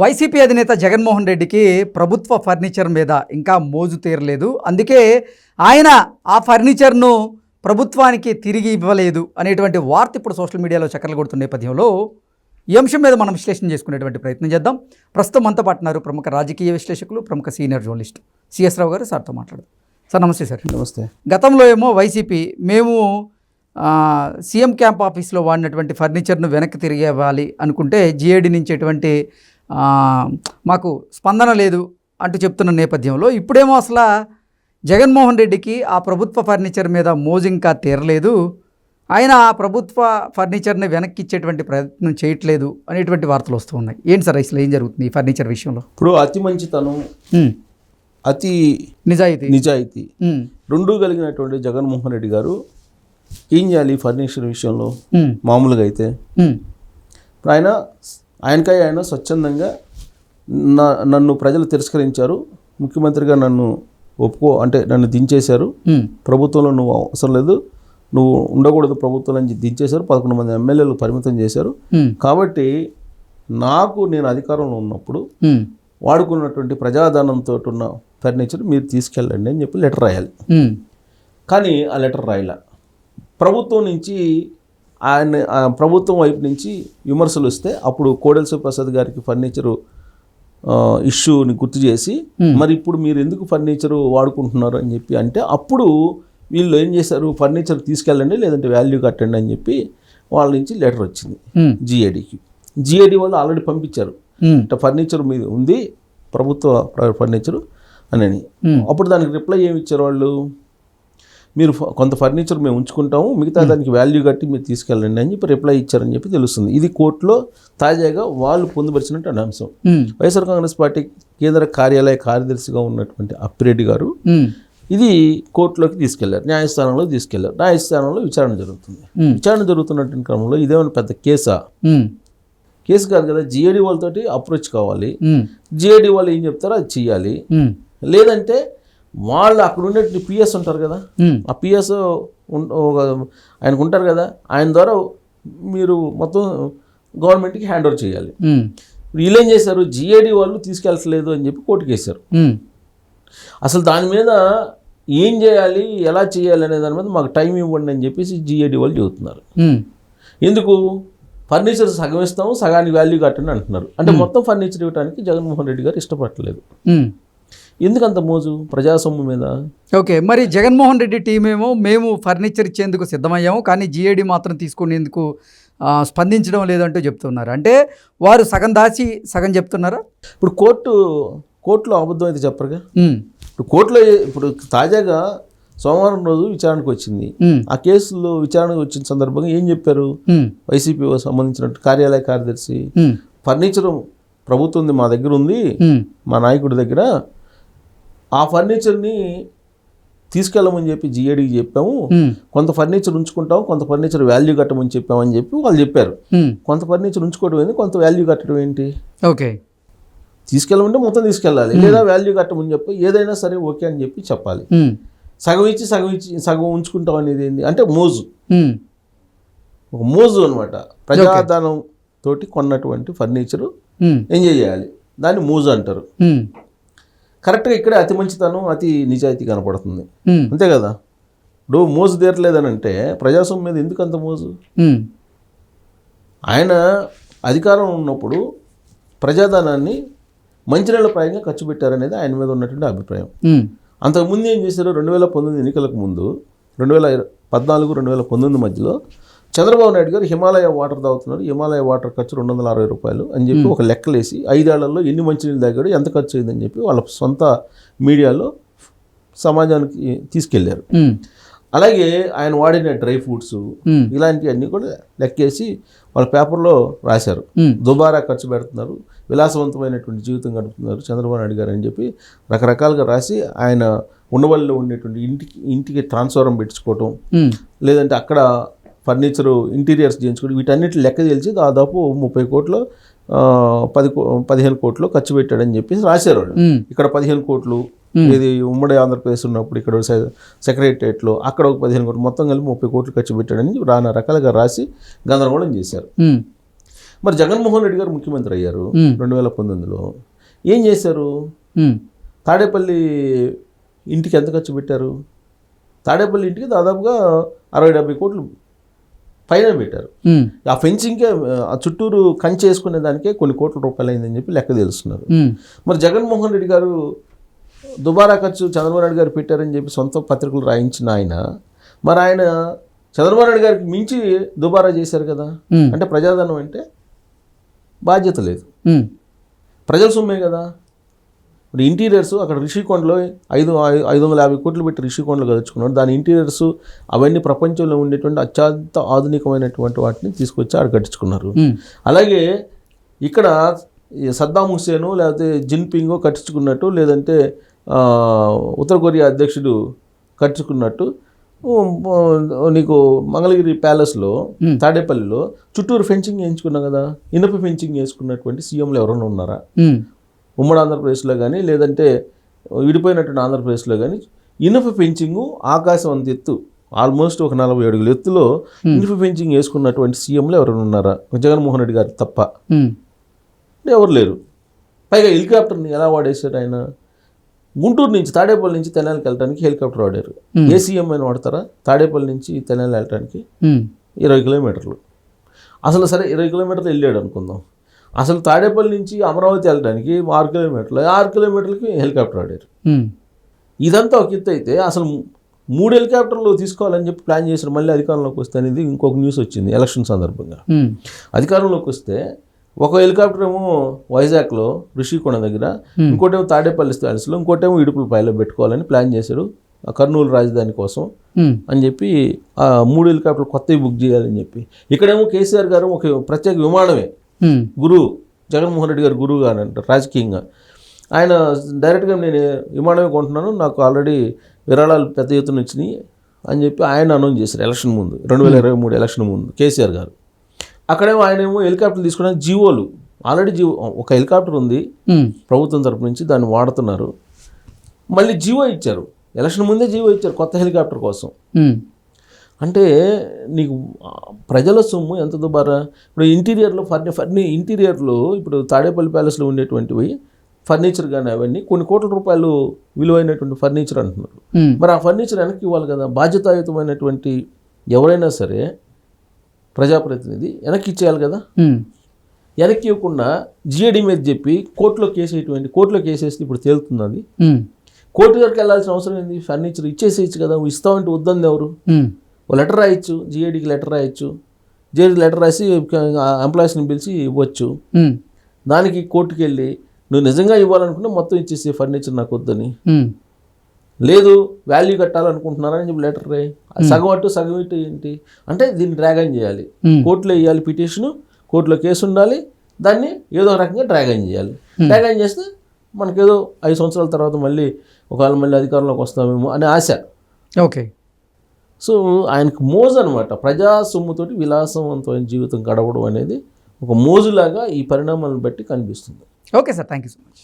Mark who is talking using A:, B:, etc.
A: YCP అధినేత జగన్మోహన్ రెడ్డికి ప్రభుత్వ ఫర్నిచర్ మీద ఇంకా మోజు తీరలేదు. అందుకే ఆయన ఆ ఫర్నిచర్ను ప్రభుత్వానికి తిరిగి ఇవ్వలేదు అనేటువంటి వార్త ఇప్పుడు సోషల్ మీడియాలో చక్కర్లు కొడుతున్న నేపథ్యంలో ఈ అంశం మీద మనం విశ్లేషణ చేసుకునేటువంటి ప్రయత్నం చేద్దాం. ప్రస్తుతం మనతో పాటున్నారు ప్రముఖ రాజకీయ విశ్లేషకులు ప్రముఖ సీనియర్ జర్నలిస్ట్ సిఎస్ రావు గారు. సార్తో మాట్లాడదాం. సార్ నమస్తే సార్.
B: నమస్తే.
A: గతంలో ఏమో వైసీపీ మేము సీఎం క్యాంప్ ఆఫీస్లో వాడినటువంటి ఫర్నిచర్ను వెనక్కి తిరిగి ఇవ్వాలి అనుకుంటే జిఏడి నుంచి ఎటువంటి మాకు స్పందన లేదు అంటూ చెప్తున్న నేపథ్యంలో ఇప్పుడేమో అసలు జగన్మోహన్ రెడ్డికి ఆ ప్రభుత్వ ఫర్నిచర్ మీద మోజు ఇంకా తీరలేదు. ఆయన ఆ ప్రభుత్వ ఫర్నిచర్ని వెనక్కి ఇచ్చేటువంటి ప్రయత్నం చేయట్లేదు అనేటువంటి వార్తలు వస్తూ ఉన్నాయి. ఏంటి సార్ అసలు ఏం జరుగుతుంది ఈ ఫర్నిచర్ విషయంలో?
B: ఇప్పుడు అతి మంచితనం అతి
A: నిజాయితీ.
B: నిజాయితీ. రెండూ కలిగినటువంటి జగన్మోహన్ రెడ్డి గారు ఏం చేయాలి ఫర్నిచర్ విషయంలో? మామూలుగా అయితే. ఇప్పుడు ఆయన ఆయనకై ఆయన స్వచ్ఛందంగా నా నన్ను ప్రజలు తిరస్కరించారు. ముఖ్యమంత్రిగా నన్ను ఒప్పుకో అంటే నన్ను దించేశారు. ప్రభుత్వంలో నువ్వు అవసరం లేదు. నువ్వు ఉండకూడదు ప్రభుత్వంలో నుంచి దించేశారు. పదకొండు మంది ఎమ్మెల్యేలు పరిమితం చేశారు. కాబట్టి నాకు నేను అధికారంలో ఉన్నప్పుడు వాడుకున్నటువంటి ప్రజాధనంతో ఉన్న ఫర్నిచర్ మీరు తీసుకెళ్ళండి అని చెప్పి లెటర్ రాయాలి. కానీ ఆ లెటర్ రాయలే. ప్రభుత్వం నుంచి ఆయన ప్రభుత్వం వైపు నుంచి విమర్శలు వస్తే అప్పుడు కోడెల శివప్రసాద్ గారికి ఫర్నిచరు ఇష్యూని గుర్తు చేసి మరి ఇప్పుడు మీరు ఎందుకు ఫర్నిచరు వాడుకుంటున్నారు? అని చెప్పి అంటే అప్పుడు వీళ్ళు ఏం చేశారు ఫర్నిచర్ తీసుకెళ్ళండి లేదంటే వాల్యూ కట్టండి అని చెప్పి వాళ్ళ నుంచి లెటర్ వచ్చింది జిఏడికి. జిఏడి వాళ్ళు ఆల్రెడీ పంపించారు. అంటే ఫర్నిచర్ మీద ఉంది ప్రభుత్వ ప్ర- ఫర్నిచరు అని. అప్పుడు దానికి రిప్లై ఏమి ఇచ్చారు వాళ్ళు? మీరు కొంత ఫర్నిచర్ మేము ఉంచుకుంటాము మిగతా దానికి వాల్యూ కట్టి మీరు తీసుకెళ్ళండి అని చెప్పి రిప్లై ఇచ్చారని చెప్పి తెలుస్తుంది. ఇది కోర్టులో తాజాగా వాళ్ళు పొందుపరిచినటువంటి అంశం వైఎస్ఆర్ కాంగ్రెస్ పార్టీ కేంద్ర కార్యాలయ కార్యదర్శిగా ఉన్నటువంటి అప్పిరెడ్డి గారు ఇది కోర్టులోకి తీసుకెళ్ళారు న్యాయస్థానంలో తీసుకెళ్ళారు. న్యాయస్థానంలో విచారణ జరుగుతుంది. విచారణ జరుగుతున్నటువంటి క్రమంలో ఇదేమైనా పెద్ద కేసా? కేసు కాదు కదా జిఏడి వాళ్ళతోటి అప్రోచ్ కావాలి. జిఐడి వాళ్ళు ఏం చెప్తారో అది చెయ్యాలి. లేదంటే వాళ్ళు అక్కడ ఉండే పిఎస్ ఉంటారు కదా. ఆ పిఎస్ ఒక ఆయనకు ఉంటారు కదా. ఆయన ద్వారా మీరు మొత్తం గవర్నమెంట్కి హ్యాండ్ ఓవర్ చేయాలి. వీళ్ళు ఏం చేశారు? జిఐడి వాళ్ళు తీసుకెళ్ళట్లేదు అని చెప్పి కోర్టుకు వేశారు.
A: ఉమ్,
B: అసలు దాని మీద ఏం చేయాలి? ఎలా చేయాలి అనే దాని మీద మాకు టైం ఇవ్వండి అని చెప్పేసి జిఐడి వాళ్ళు చెబుతున్నారు. ఎందుకు? ఫర్నిచర్ సగం ఇస్తాము సగానికి వాల్యూ కట్టండి అంటున్నారు. అంటే మొత్తం ఫర్నిచర్ ఇవ్వడానికి జగన్మోహన్ రెడ్డి గారు ఇష్టపడలేదు. ఎందుకంత మోజు ప్రజాసొమ్ము మీద?
A: ఓకే మరి జగన్మోహన్ రెడ్డి టీం ఏమో మేము ఫర్నిచర్ ఇచ్చేందుకు సిద్ధమయ్యాము కానీ జిఏడి మాత్రం తీసుకునేందుకు స్పందించడం లేదంటూ చెప్తున్నారు. అంటే వారు సగం దాచి సగం చెప్తున్నారా?
B: ఇప్పుడు కోర్టు కోర్టులో అబద్ధం అయితే చెప్పరుగా? ఇప్పుడు కోర్టులో ఇప్పుడు తాజాగా సోమవారం రోజు విచారణకు వచ్చింది. ఆ కేసులో విచారణకు వచ్చిన సందర్భంగా ఏం చెప్పారు? వైసీపీ సంబంధించిన కార్యాలయ కార్యదర్శి ఫర్నిచర్ ప్రభుత్వం మా దగ్గర ఉంది మా నాయకుడి దగ్గర ఆ ఫర్నిచర్ని తీసుకెళ్ళమని చెప్పి జిఏడికి చెప్పాము. కొంత ఫర్నిచర్ ఉంచుకుంటాం కొంత ఫర్నిచర్ వాల్యూ కట్టమని చెప్పామని చెప్పి వాళ్ళు చెప్పారు. కొంత ఫర్నిచర్ ఉంచుకోవడం ఏంటి కొంత వాల్యూ కట్టడం ఏంటి?
A: ఓకే.
B: తీసుకెళ్ళమంటే మొత్తం తీసుకెళ్ళాలి. లేదా వాల్యూ కట్టమని చెప్పి ఏదైనా సరే ఓకే అని చెప్పి చెప్పాలి. సగం ఇచ్చి సగం ఇచ్చి సగం ఉంచుకుంటాం అనేది ఏంటి అంటే మోజు. ఒక మోజు అనమాట ప్రజాధనం తోటి కొన్నటువంటి ఫర్నిచర్ ఎంజాయ్ చేయాలి. దాన్ని మోజు అంటారు. కరెక్ట్గా ఇక్కడే అతి మంచితనం అతి నిజాయితీ కనపడుతుంది. అంతే కదా? ఇప్పుడు మోజు తీరలేదని అంటే ప్రజాస్వామ్యం మీద ఎందుకు అంత మోజు? ఆయన అధికారం ఉన్నప్పుడు ప్రజాధనాన్ని మంచినీళ్ళ ప్రాయంగా ఖర్చు పెట్టారనేది ఆయన మీద ఉన్నటువంటి అభిప్రాయం. అంతకుముందు ఏం చేశారు? రెండు వేల పంతొమ్మిది ఎన్నికలకు ముందు రెండు వేల పద్నాలుగు రెండు వేల పంతొమ్మిది మధ్యలో చంద్రబాబు నాయుడు గారు హిమాలయ వాటర్ తాగుతున్నారు. హిమాలయ వాటర్ ఖర్చు రెండు వందల అరవై రూపాయలు అని చెప్పి ఒక లెక్కలేసి ఐదేళ్ళలో ఎన్ని మంచినీళ్ళు తాగాడు ఎంత ఖర్చు అయిందని చెప్పి వాళ్ళ సొంత మీడియాలో సమాజానికి
A: తీసుకెళ్ళారు.
B: అలాగే ఆయన వాడిన డ్రై ఫ్రూట్స్
A: ఉమ్,
B: ఇలాంటివన్నీ కూడా లెక్కేసి వాళ్ళ పేపర్లో రాశారు. దుబారా ఖర్చు పెడుతున్నారు విలాసవంతమైనటువంటి జీవితం గడుపుతున్నారు చంద్రబాబు నాయుడు గారు అని చెప్పి రకరకాలుగా రాసి ఆయన ఉండవల్లిలో ఉండేటువంటి ఇంటికి ఇంటికి ట్రాన్స్ఫారం పెట్టించుకోవటం
A: ఉమ్,
B: లేదంటే అక్కడ ఫర్నిచరు ఇంటీరియర్స్ చేయించుకోవడం వీటన్నిటి లెక్క తెలిసి దాదాపు ముప్పై కోట్లు పది కో- పదిహేను కోట్లు ఖర్చు పెట్టాడని చెప్పేసి రాశారు ఇక్కడ పదిహేను కోట్లు ఇది ఉమ్మడి ఆంధ్రప్రదేశ్ ఉన్నప్పుడు ఇక్కడ సెక్రటరియట్లో అక్కడ ఒక పదిహేను కోట్లు మొత్తం కలిపి ముప్పై కోట్లు ఖర్చు పెట్టాడని నానా రకాలుగా రాసి గందరగోళం చేశారు. మరి జగన్మోహన్ రెడ్డి గారు ముఖ్యమంత్రి అయ్యారు. రెండు వేల పంతొమ్మిదిలో. ఏం చేశారు? తాడేపల్లి ఇంటికి ఎంత ఖర్చు పెట్టారు? తాడేపల్లి ఇంటికి దాదాపుగా అరవై డెబ్బై కోట్లు పైన పెట్టారు. ఆ ఫెన్సింగ్కే ఆ చుట్టూరు కంచె వేసుకునే దానికే కొన్ని కోట్ల రూపాయలు అయిందని చెప్పి లెక్క తెలుస్తున్నారు. మరి జగన్మోహన్ రెడ్డి గారు దుబారా ఖర్చు చంద్రబాబు నాయుడు గారు పెట్టారని చెప్పి సొంత పత్రికలు రాయించిన ఆయన మరి ఆయన చంద్రబాబు నాయుడు గారికి మించి దుబారా చేశారు కదా. అంటే ప్రజాధనం అంటే బాధ్యత లేదు. ప్రజల సొమ్మే కదా. ఇప్పుడు ఇంటీరియర్స్ అక్కడ రిషికొండలో ఐదు ఐదు వందల యాభై కోట్లు పెట్టి రిషికొండలో కలుచుకున్నాడు దాని ఇంటీరియర్స్ అవన్నీ ప్రపంచంలో ఉండేటువంటి అత్యంత ఆధునికమైనటువంటి వాటిని తీసుకొచ్చి ఆడ కట్టించుకున్నారు. అలాగే ఇక్కడ సద్దాం హుసేను లేకపోతే జిన్పింగో కట్టించుకున్నట్టు లేదంటే ఉత్తర కొరియా అధ్యక్షుడు కట్టించుకున్నట్టు నీకు మంగళగిరి ప్యాలెస్లో. తాడేపల్లిలో చుట్టూరు ఫెన్సింగ్ వేయించుకున్నాం కదా. ఇనుప ఫెన్సింగ్ వేసుకున్నటువంటి సీఎంలు ఎవరైనా ఉన్నారా? ఉమ్మడి ఆంధ్రప్రదేశ్లో కానీ లేదంటే విడిపోయినటువంటి ఆంధ్రప్రదేశ్లో కానీ ఇనుప ఫెన్సింగ్ ఆకాశం అంత ఎత్తు ఆల్మోస్ట్ ఒక నలభై అడుగుల ఎత్తులో ఇనుప ఫెన్సింగ్ వేసుకున్నటువంటి సీఎంలు ఎవరైనా ఉన్నారా? జగన్మోహన్ రెడ్డి గారు తప్ప. ఎవరు లేరు. పైగా హెలికాప్టర్ని ఎలా వాడేశారు ఆయన? గుంటూరు నుంచి తాడేపల్లి నుంచి తెనాలికి వెళ్ళడానికి హెలికాప్టర్ వాడారు. ఏ సీఎం అయినా వాడతారా? తాడేపల్లి నుంచి తెనాలి వెళ్ళడానికి ఇరవై కిలోమీటర్లు. అసలు సరే ఇరవై కిలోమీటర్లు వెళ్ళాడు అనుకుందాం. అసలు తాడేపల్లి నుంచి అమరావతి వెళ్ళడానికి ఆరు కిలోమీటర్లు ఆరు కిలోమీటర్లకి హెలికాప్టర్ ఆడారు. ఇదంతా ఒక ఎత్తు అయితే అసలు మూడు హెలికాప్టర్లు తీసుకోవాలని చెప్పి ప్లాన్ చేశారు. మళ్ళీ అధికారంలోకి వస్తే అనేది ఇంకొక న్యూస్ వచ్చింది ఎలక్షన్ సందర్భంగా. అధికారంలోకి వస్తే ఒక హెలికాప్టర్ ఏమో వైజాగ్లో ఋషికొండ దగ్గర. ఇంకోటేమో తాడేపల్లి స్టాల్స్లో ఇంకోటేమో ఇడుపులపాయలో పెట్టుకోవాలని ప్లాన్ చేశారు. కర్నూలు రాజధాని కోసం అని చెప్పి ఆ మూడు హెలికాప్టర్లు కొత్తవి బుక్ చేయాలని చెప్పి. ఇక్కడేమో కేసీఆర్ గారు ఒక ప్రత్యేక విమానమే గురువు జగన్మోహన్ రెడ్డి గారు గురువు గారు అంటారు రాజకీయంగా. ఆయన డైరెక్ట్గా నేను విమానమే కొంటున్నాను నాకు ఆల్రెడీ విరాళాలు పెద్ద ఎత్తున వచ్చినాయి అని చెప్పి ఆయన అనౌన్స్ చేశారు ఎలక్షన్ ముందు రెండు వేల ఇరవై మూడు ఎలక్షన్ ముందు కేసీఆర్ గారు. అక్కడేమో ఆయన ఏమో హెలికాప్టర్ తీసుకోవడానికి జీవోలు. ఆల్రెడీ జీవో ఒక హెలికాప్టర్ ఉంది. ప్రభుత్వం తరపు నుంచి దాన్ని వాడుతున్నారు. మళ్ళీ జీవో ఇచ్చారు. ఎలక్షన్ ముందే జీవో ఇచ్చారు కొత్త హెలికాప్టర్ కోసం. అంటే నీకు ప్రజల సొమ్ము ఎంత దుబారా? ఇప్పుడు ఇంటీరియర్లో ఫర్ని ఫర్ని ఇంటీరియర్లో ఇప్పుడు తాడేపల్లి ప్యాలెస్లో ఉండేటువంటివి ఫర్నిచర్ కానీ అవన్నీ కొన్ని కోట్ల రూపాయలు విలువైనటువంటి ఫర్నిచర్ అంటున్నారు. మరి ఆ ఫర్నిచర్ వెనక్కి ఇవ్వాలి కదా? బాధ్యతాయుతమైనటువంటి ఎవరైనా సరే ప్రజాప్రతినిధి వెనక్కి ఇచ్చేయాలి కదా? వెనక్కి ఇవ్వకుండా జిఏడి మీద చెప్పి కోర్టులో కేసేటువంటి కోర్టులో కేసేస్తే ఇప్పుడు
A: ఉమ్,
B: కోర్టు దగ్గరికి వెళ్ళాల్సిన అవసరం ఏంది? ఫర్నిచర్ ఇచ్చేసేయచ్చు కదా? నువ్వు ఇస్తావంటే వద్దంది ఎవరు? ఓ లెటర్ రాయొచ్చు జిఏడికి లెటర్ రాయొచ్చు జిఏడికి లెటర్ రాసి ఎంప్లాయీస్ని పిలిచి ఇవ్వచ్చు. దానికి కోర్టుకి వెళ్ళి నువ్వు నిజంగా ఇవ్వాలనుకున్నా మొత్తం ఇచ్చేసి ఫర్నిచర్ నాకు వద్దని. లేదు వాల్యూ కట్టాలనుకుంటున్నారని చెప్పి లెటర్ రాయి. సగం అటు సగం ఇటు ఏంటి? అంటే దీన్ని డ్రాగన్ చేయాలి. కోర్టులో వేయాలి పిటిషను కోర్టులో కేసు ఉండాలి దాన్ని ఏదో రకంగా డ్రాగన్ చేయాలి. డ్రాగన్ చేస్తే మనకేదో ఐదు సంవత్సరాల తర్వాత మళ్ళీ ఒకవేళ మళ్ళీ అధికారంలోకి వస్తామేమో అనే ఆశ.
A: ఓకే.
B: సో ఆయనకు మోజు అనమాట ప్రజా సొమ్ముతోటి విలాసవంతమైన జీవితం గడవడం అనేది ఒక మోజులాగా ఈ పరిణామాలను బట్టి కనిపిస్తుంది.
A: Okay sir thank you so much